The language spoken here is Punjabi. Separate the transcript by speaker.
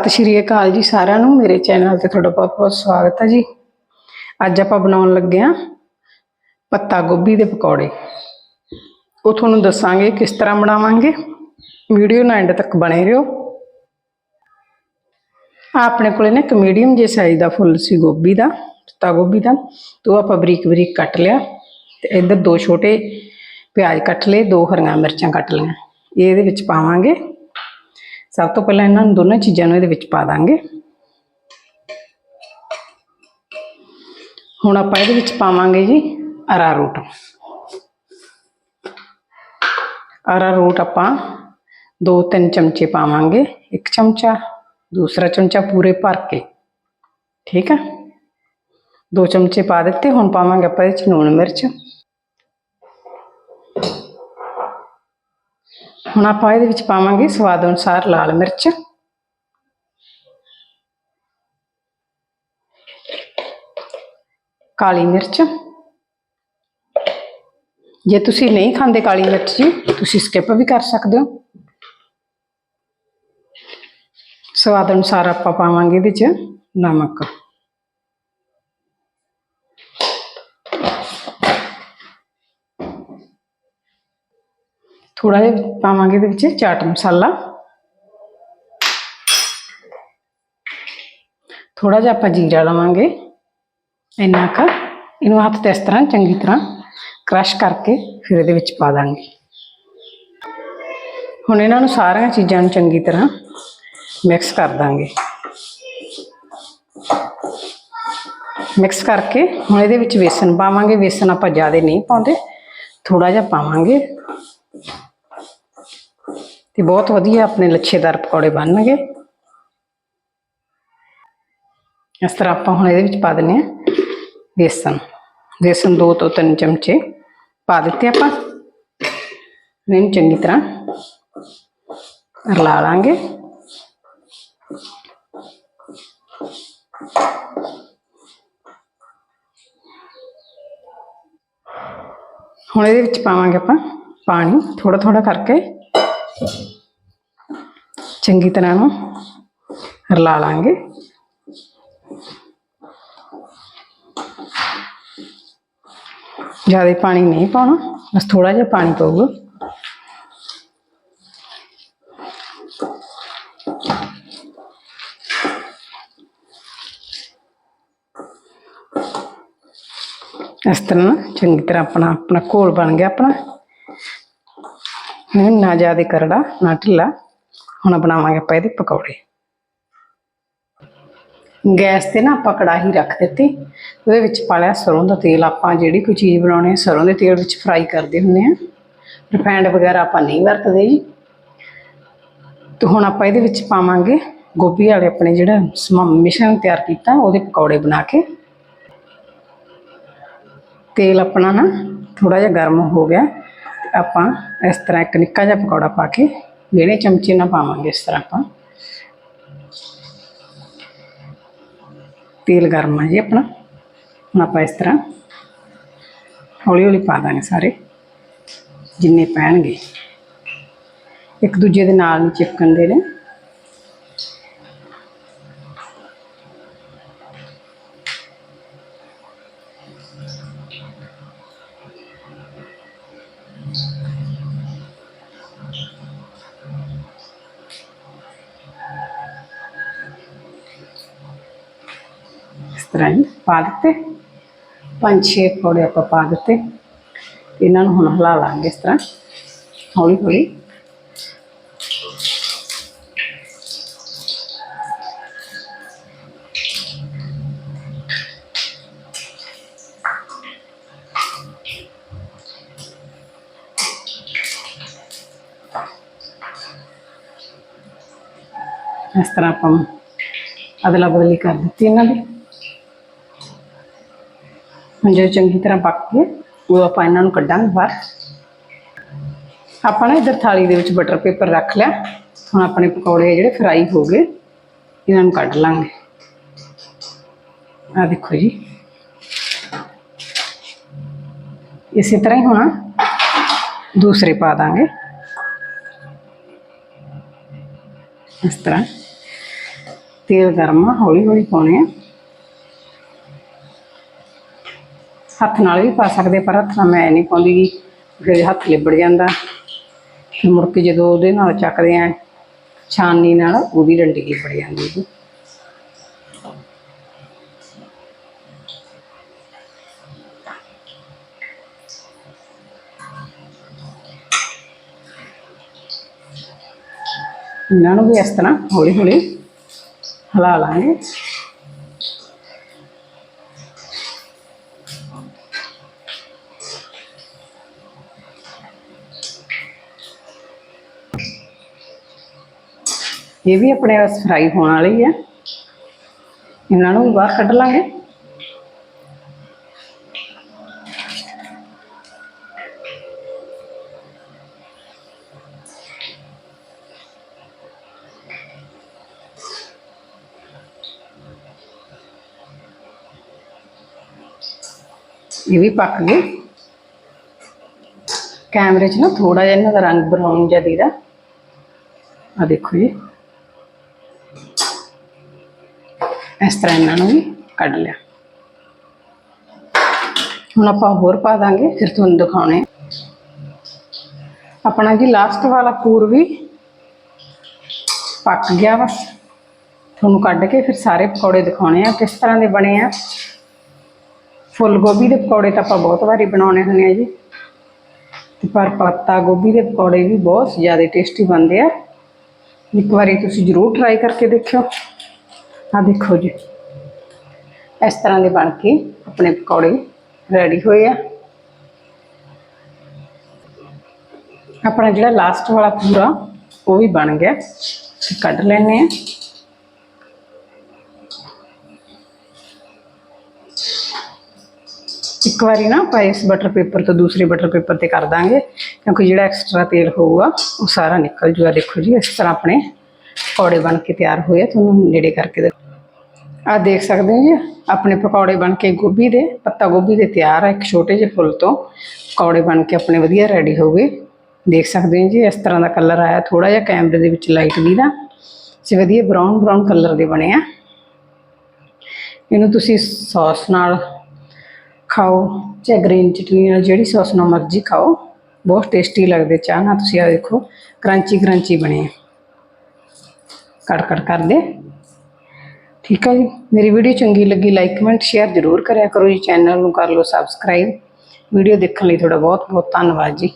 Speaker 1: ਸਤਿ ਸ਼੍ਰੀ ਅਕਾਲ ਜੀ ਸਾਰਿਆਂ ਨੂੰ। ਮੇਰੇ ਚੈਨਲ ਤੇ ਤੁਹਾਡਾ ਬਹੁਤ ਬਹੁਤ ਸਵਾਗਤ ਹੈ ਜੀ। ਅੱਜ ਆਪਾਂ ਬਣਾਉਣ ਲੱਗੇ ਆ ਪੱਤਾ ਗੋਭੀ ਦੇ ਪਕੌੜੇ। ਉਹ ਤੁਹਾਨੂੰ ਦੱਸਾਂਗੇ ਕਿਸ ਤਰ੍ਹਾਂ ਬਣਾਵਾਂਗੇ। ਵੀਡੀਓ ਨੂੰ ਐਂਡ ਤੱਕ ਬਣੇ ਰਹੋ। ਆਹ ਆਪਣੇ ਕੋਲੇ ਨਾ ਇੱਕ ਮੀਡੀਅਮ ਜੇ ਸਾਈਜ਼ ਦਾ ਫੁੱਲ ਸੀ ਗੋਭੀ ਦਾ ਪੱਤਾ ਗੋਭੀ ਦਾ। ਤੋਂ ਆਪਾਂ ਬਰੀਕ ਬਰੀਕ ਕੱਟ ਲਿਆ। ਤੇ ਇੱਧਰ ਦੋ ਛੋਟੇ ਪਿਆਜ਼ ਕੱਟ ਲਏ, ਦੋ ਹਰੀਆਂ ਮਿਰਚਾਂ ਕੱਟ ਲਈਆਂ। ਇਹਦੇ ਵਿੱਚ ਪਾਵਾਂਗੇ ਸਭ ਤੋਂ ਪਹਿਲਾਂ ਇਹਨਾਂ ਨੂੰ ਦੋਨੋਂ ਚੀਜ਼ਾਂ ਨੂੰ ਇਹਦੇ ਵਿੱਚ ਪਾ ਦਾਂਗੇ। ਹੁਣ ਆਪਾਂ ਇਹਦੇ ਵਿੱਚ ਪਾਵਾਂਗੇ ਜੀ ਅਰਾਰੋਟ ਅਰਾਰੋਟ ਆਪਾਂ ਦੋ ਤਿੰਨ ਚਮਚੇ ਪਾਵਾਂਗੇ, ਇੱਕ ਚਮਚਾ, ਦੂਸਰਾ ਚਮਚਾ ਪੂਰੇ ਭਰ ਕੇ। ਠੀਕ ਹੈ ਦੋ ਚਮਚੇ ਪਾ ਦਿੱਤੇ, ਹੁਣ ਪਾਵਾਂਗੇ ਆਪਾਂ ਇਹਦੇ ਚ ਲੂਣ ਮਿਰਚ। ਹੁਣ ਆਪਾਂ ਇਹਦੇ ਵਿੱਚ ਪਾਵਾਂਗੇ ਸਵਾਦ ਅਨੁਸਾਰ ਲਾਲ ਮਿਰਚ। ਕਾਲੀ ਮਿਰਚ। ਜੇ ਤੁਸੀਂ ਨਹੀਂ ਖਾਂਦੇ ਕਾਲੀ ਮਿਰਚ ਜੀ, ਤੁਸੀਂ ਸਕਿਪ ਵੀ ਕਰ ਸਕਦੇ ਹੋ। ਸਵਾਦ ਅਨੁਸਾਰ ਆਪਾਂ ਪਾਵਾਂਗੇ ਇਹਦੇ ਚ ਨਮਕ। ਥੋੜਾ ਜਿਹਾ ਪਾਵਾਂਗੇ ਇਹਦੇ ਵਿੱਚ ਚਾਟ ਮਸਾਲਾ। ਥੋੜਾ ਜਿਹਾ ਆਪਾਂ ਜੀਰਾ ਲਵਾਂਗੇ। ਇੰਨਾ ਕੁ। ਇਹਨੂੰ ਹੱਥ ਤੇ ਇਸ ਤਰ੍ਹਾਂ ਚੰਗੀ ਤਰ੍ਹਾਂ ਕ੍ਰਸ਼ ਕਰਕੇ ਫਿਰ ਇਹਦੇ ਵਿੱਚ ਪਾ ਦਾਂਗੇ। ਹੁਣ ਇਹਨਾਂ ਨੂੰ ਸਾਰੀਆਂ ਚੀਜ਼ਾਂ ਨੂੰ ਚੰਗੀ ਤਰ੍ਹਾਂ ਮਿਕਸ ਕਰ ਦਾਂਗੇ। ਮਿਕਸ ਕਰਕੇ ਹੁਣ ਇਹਦੇ ਵਿੱਚ ਵੇਸਣ ਪਾਵਾਂਗੇ। ਵੇਸਣ ਆਪਾਂ ਜ਼ਿਆਦਾ ਨਹੀਂ ਪਾਉਂਦੇ। ਥੋੜਾ ਜਿਹਾ ਪਾਵਾਂਗੇ। ਤੇ ਬਹੁਤ ਵਧੀਆ ਆਪਣੇ ਲੱਛੇਦਾਰ ਪਕੌੜੇ ਬਣਨਗੇ ਇਸ ਤਰ੍ਹਾਂ ਆਪਾਂ ਹੁਣ ਇਹਦੇ ਵਿੱਚ ਪਾ ਦਿੰਨੇ ਆ ਬੇਸਨ ਬੇਸਨ ਦੋ ਤੋਂ ਤਿੰਨ ਚਮਚੇ ਪਾ ਦਿੱਤੇ ਆਪਾਂ ਇਹਨੂੰ ਚੰਗੀ ਤਰ੍ਹਾਂ ਰਲਾ ਲਾਂਗੇ ਹੁਣ ਇਹਦੇ ਵਿੱਚ ਪਾਵਾਂਗੇ ਆਪਾਂ ਪਾਣੀ ਥੋੜਾ ਥੋੜਾ ਕਰਕੇ ਚੰਗੀ ਤਰ੍ਹਾਂ ਨੂੰ ਰਲਾ ਲਾਂਗੇ। ਜ਼ਿਆਦਾ ਪਾਣੀ ਨਹੀਂ ਪਾਉਣਾ, ਬਸ ਥੋੜਾ ਜਿਹਾ ਪਾਣੀ ਪਊਗਾ। ਇਸ ਤਰ੍ਹਾਂ ਨਾ ਚੰਗੀ ਤਰ੍ਹਾਂ ਆਪਣਾ ਆਪਣਾ ਘੋਲ ਬਣ ਗਿਆ ਆਪਣਾ। ਨਾ ਜ਼ਿਆਦਾ ਕਰੜਾ, ਨਾ ਢਿੱਲਾ। ਹੁਣ ਬਣਾਵਾਂਗੇ ਆਪਾਂ ਇਹਦੇ ਪਕੌੜੇ। ਗੈਸ ਤੇ ਨਾ ਆਪਾਂ ਕੜਾਹੀ ਰੱਖ ਦਿੱਤੀ, ਉਹਦੇ ਵਿੱਚ ਪਾ ਲਿਆ ਸਰੋਂ ਦਾ ਤੇਲ। ਆਪਾਂ ਜਿਹੜੀ ਕੋਈ ਚੀਜ਼ ਬਣਾਉਣੀ ਹੈ ਸਰੋਂ ਦੇ ਤੇਲ ਵਿੱਚ ਫਰਾਈ ਕਰਦੇ ਹੁੰਦੇ ਆ ਰਿਫਾਈਂਡ ਵਗੈਰਾ ਆਪਾਂ ਨਹੀਂ ਵਰਤਦੇ ਜੀ। ਤੇ ਹੁਣ ਆਪਾਂ ਇਹਦੇ ਵਿੱਚ ਪਾਵਾਂਗੇ ਗੋਭੀ ਵਾਲੇ ਆਪਣੇ ਜਿਹੜਾ ਸਮਾ, ਮਿਸ਼ਰਣ ਤਿਆਰ ਕੀਤਾ, ਉਹਦੇ ਪਕੌੜੇ ਬਣਾ ਕੇ। ਤੇਲ ਆਪਣਾ ਨਾ ਥੋੜਾ ਜਿਹਾ ਗਰਮ ਹੋ ਗਿਆ। ਆਪਾਂ ਇਸ ਤਰ੍ਹਾਂ ਇੱਕ ਨਿੱਕਾ ਜਿਹਾ ਪਕੌੜਾ ਪਾ ਕੇ ਜਿਹੜੇ ਚਮਚੇ ਨਾਲ ਪਾਵਾਂਗੇ ਇਸ ਤਰ੍ਹਾਂ ਆਪਾਂ ਤੇਲ ਗਰਮ ਆ ਜੀ ਆਪਣਾ ਹੁਣ ਆਪਾਂ ਇਸ ਤਰ੍ਹਾਂ ਹੌਲੀ ਹੌਲੀ ਪਾ ਦਾਂਗੇ ਸਾਰੇ ਜਿੰਨੇ ਪੈਣਗੇ ਇੱਕ ਦੂਜੇ ਦੇ ਨਾਲ ਨਹੀਂ ਚਿਪਕਣ ਦੇ ਨੇ ਤਰ੍ਹਾਂ ਹੀ ਪਾ ਦਿੱਤੇ। ਪੰਜ ਛੇ ਪਕੌੜੇ ਆਪਾਂ ਪਾ ਦਿੱਤੇ। ਇਹਨਾਂ ਨੂੰ ਹੁਣ ਹਿਲਾ ਲਾਂਗੇ ਇਸ ਤਰ੍ਹਾਂ। ਹੌਲੀ ਹੌਲੀ। ਇਸ ਤਰ੍ਹਾਂ ਆਪਾਂ ਅਦਲਾ ਬਦਲੀ ਕਰ ਦਿੱਤੀ ਇਹਨਾਂ ਦੀ। ਹੁਣ ਜਦੋਂ ਚੰਗੀ ਤਰ੍ਹਾਂ ਪੱਕ ਗਏ ਉਹ ਆਪਾਂ ਇਹਨਾਂ ਨੂੰ ਕੱਢਾਂਗੇ ਬਾਹਰ ਆਪਾਂ ਨਾ ਇਧਰ ਥਾਲੀ ਦੇ ਵਿੱਚ ਬਟਰ ਪੇਪਰ ਰੱਖ ਲਿਆ ਹੁਣ ਆਪਣੇ ਪਕੌੜੇ ਜਿਹੜੇ ਫਰਾਈ ਹੋ ਗਏ ਇਹਨਾਂ ਨੂੰ ਕੱਢ ਲਾਂਗੇ ਆ ਦੇਖੋ ਜੀ ਇਸੇ ਤਰ੍ਹਾਂ ਹੀ ਹੁਣ ਦੂਸਰੇ ਪਾ ਦਾਂਗੇ ਇਸ ਤਰ੍ਹਾਂ ਤੇਲ ਗਰਮ ਆ ਹੌਲੀ ਹੌਲੀ ਪਾਉਣੇ ਆ ਹੱਥ ਨਾਲ ਵੀ ਪਾ ਸਕਦੇ, ਪਰ ਹੱਥ ਨਾਲ ਮੈਂ ਨਹੀਂ ਪਾਉਂਦੀ ਗੀ। ਫਿਰ ਹੱਥ ਲਿਬੜ ਜਾਂਦਾ। ਫਿਰ ਮੁੜ ਕੇ ਜਦੋਂ ਉਹਦੇ ਨਾਲ ਚੱਕਦੇ ਆ, ਛਾਨਣੀ ਨਾਲ ਉਹਦੀ ਡੰਡੀ ਲਿਬੜ ਜਾਂਦੀ ਜੀ ਇਹਨਾਂ ਨੂੰ ਵੀ ਇਸ ਤਰ੍ਹਾਂ ਹੌਲੀ ਹੌਲੀ ਹਿਲਾ ਲਾਂਗੇ। ਇਹ ਵੀ ਆਪਣੇ ਬਸ ਫਰਾਈ ਹੋਣ ਵਾਲੀ ਹੈ ਇਹਨਾਂ ਨੂੰ ਬਾਹਰ ਕੱਢ ਲਾਂਗੇ। ਇਹ ਵੀ ਪੱਕ ਗਏ। ਕੈਮਰੇ 'ਚ ਨਾ ਥੋੜਾ ਜਿਹਾ ਇਹਨਾਂ ਦਾ ਰੰਗ ਬਰਾਊਨ ਜਿਹਾ ਦੀਦਾ। ਆ ਦੇਖੋ ਜੀ। ਇਸ ਤਰ੍ਹਾਂ ਇਹਨਾਂ ਨੂੰ ਵੀ ਕੱਢ ਲਿਆ। ਹੁਣ ਆਪਾਂ ਹੋਰ ਪਾ ਦਾਂਗੇ, ਫਿਰ ਤੁਹਾਨੂੰ ਦਿਖਾਉਣੇ ਆਪਣਾ ਜੀ ਲਾਸਟ ਵਾਲਾ ਪੂਰ ਵੀ ਪੱਕ ਗਿਆ ਬਸ ਤੁਹਾਨੂੰ ਕੱਢ ਕੇ ਫਿਰ ਸਾਰੇ ਪਕੌੜੇ ਦਿਖਾਉਣੇ ਆ, ਕਿਸ ਤਰ੍ਹਾਂ ਦੇ ਬਣੇ ਆ। ਫੁੱਲ ਗੋਭੀ ਦੇ ਪਕੌੜੇ ਤਾਂ ਆਪਾਂ ਬਹੁਤ ਵਾਰੀ ਬਣਾਉਣੇ ਹੁੰਦੇ ਆ ਜੀ। ਤੇ ਪਰ ਪੱਤਾ ਗੋਭੀ ਦੇ ਪਕੌੜੇ ਵੀ ਬਹੁਤ ਜ਼ਿਆਦਾ ਟੇਸਟੀ ਬਣਦੇ ਆ। ਇੱਕ ਵਾਰੀ ਤੁਸੀਂ ਜ਼ਰੂਰ ਟਰਾਈ ਕਰਕੇ ਦੇਖਿਓ। ਆ ਦੇਖੋ ਜੀ ਇਸ ਤਰ੍ਹਾਂ ਦੇ ਬਣ ਕੇ ਆਪਣੇ ਪਕੌੜੇ ਰੈਡੀ ਹੋਏ ਆ ਆਪਣਾ ਜਿਹੜਾ ਲਾਸਟ ਵਾਲਾ ਪੂਰਾ ਉਹ ਵੀ ਬਣ ਗਿਆ ਤੇ ਕੱਢ ਲੈਣੇ ਆ ਇੱਕ ਵਾਰੀ ਨਾ ਆਪਾਂ ਇਸ ਬਟਰ ਪੇਪਰ ਤੋਂ ਦੂਸਰੇ ਬਟਰ ਪੇਪਰ ਤੇ ਕਰ ਦਾਂਗੇ ਕਿਉਂਕਿ ਜਿਹੜਾ ਐਕਸਟਰਾ ਤੇਲ ਹੋਊਗਾ ਉਹ ਸਾਰਾ ਨਿਕਲ ਜੂਗਾ ਦੇਖੋ ਜੀ ਇਸ ਤਰ੍ਹਾਂ ਆਪਣੇ ਪਕੌੜੇ ਬਣ ਕੇ ਤਿਆਰ ਹੋਏ ਆ, ਤੁਹਾਨੂੰ ਨੇੜੇ ਕਰਕੇ ਦੇ ਆ ਦੇਖ ਸਕਦੇ ਹੋ ਜੀ, ਆਪਣੇ ਪਕੌੜੇ ਬਣ ਕੇ ਗੋਭੀ ਦੇ, ਪੱਤਾ ਗੋਭੀ ਦੇ ਤਿਆਰ ਆ, ਇੱਕ ਛੋਟੇ ਜਿਹੇ ਫੁੱਲ ਤੋਂ। ਪਕੌੜੇ ਬਣ ਕੇ ਆਪਣੇ ਵਧੀਆ ਰੈਡੀ ਹੋ ਗਏ। ਦੇਖ ਸਕਦੇ ਹੋ ਜੀ, ਇਸ ਤਰ੍ਹਾਂ ਦਾ ਕਲਰ ਆਇਆ ਥੋੜਾ ਜਿਹਾ ਕੈਮਰੇ ਦੇ ਵਿੱਚ ਲਾਈਟ ਵੀ ਦਾ। ਤੇ ਵਧੀਆ ਬਰਾਊਨ ਬਰਾਊਨ ਕਲਰ ਦੇ ਬਣੇ ਆ। ਇਹਨੂੰ ਤੁਸੀਂ ਸੌਸ ਨਾਲ ਖਾਓ, ਚਾਹੇ ਗ੍ਰੀਨ ਚਟਨੀ ਨਾਲ, ਜਿਹੜੀ ਸੌਸ ਨਾਲ ਮਰਜ਼ੀ ਖਾਓ। ਬਹੁਤ ਟੇਸਟੀ ਲੱਗਦੇ ਚਾਹ ਨਾਲ, ਤੁਸੀਂ ਆ ਦੇਖੋ ਕਰੰਚੀ ਕਰੰਚੀ ਬਣੇ ਆ। ਕੜ ਕੜ ਕਰਦੇ। ਠੀਕ ਹੈ ਜੀ। ਮੇਰੀ ਵੀਡੀਓ ਚੰਗੀ ਲੱਗੀ ਲਾਈਕ ਕਮੈਂਟ ਸ਼ੇਅਰ ਜ਼ਰੂਰ ਕਰਿਆ ਕਰੋ ਜੀ। ਚੈਨਲ ਨੂੰ ਕਰ ਲਓ ਸਬਸਕ੍ਰਾਈਬ ਵੀਡੀਓ ਦੇਖਣ ਲਈ ਤੁਹਾਡਾ ਬਹੁਤ ਬਹੁਤ ਧੰਨਵਾਦ ਜੀ।